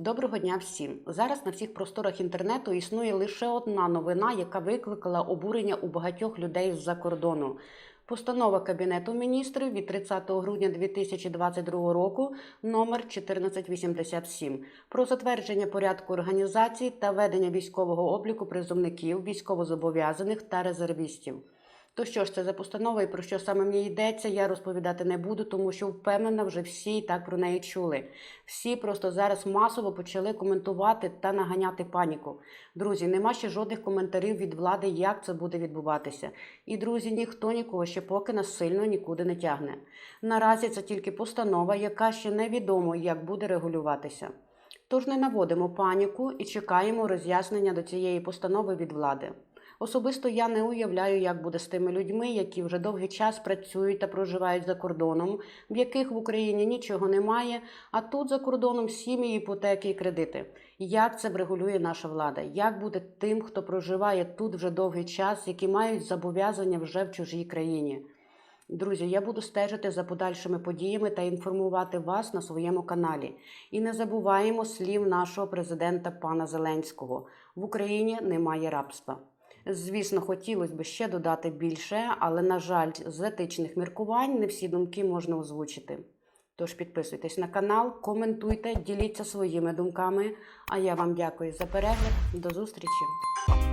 Доброго дня всім! Зараз на всіх просторах інтернету існує лише одна новина, яка викликала обурення у багатьох людей з-за кордону. Постанова Кабінету міністрів від 30 грудня 2022 року номер 1487 про затвердження порядку організації та ведення військового обліку призовників, військовозобов'язаних та резервістів. То що ж це за постанова і про що саме ній йдеться, я розповідати не буду, тому що впевнена, вже всі і так про неї чули. Всі просто зараз масово почали коментувати та наганяти паніку. Друзі, нема ще жодних коментарів від влади, як це буде відбуватися. І друзі, ніхто нікого ще поки насильно нікуди не тягне. Наразі це тільки постанова, яка ще невідомо, як буде регулюватися. Тож не наводимо паніку і чекаємо роз'яснення до цієї постанови від влади. Особисто я не уявляю, як буде з тими людьми, які вже довгий час працюють та проживають за кордоном, в яких в Україні нічого немає, а тут за кордоном сім'ї, іпотеки і кредити. Як це врегулює наша влада? Як буде тим, хто проживає тут вже довгий час, які мають зобов'язання вже в чужій країні? Друзі, я буду стежити за подальшими подіями та інформувати вас на своєму каналі. І не забуваємо слів нашого президента пана Зеленського: в Україні немає рабства. Звісно, хотілося б ще додати більше, але, на жаль, з етичних міркувань не всі думки можна озвучити. Тож підписуйтесь на канал, коментуйте, діліться своїми думками. А я вам дякую за перегляд. До зустрічі!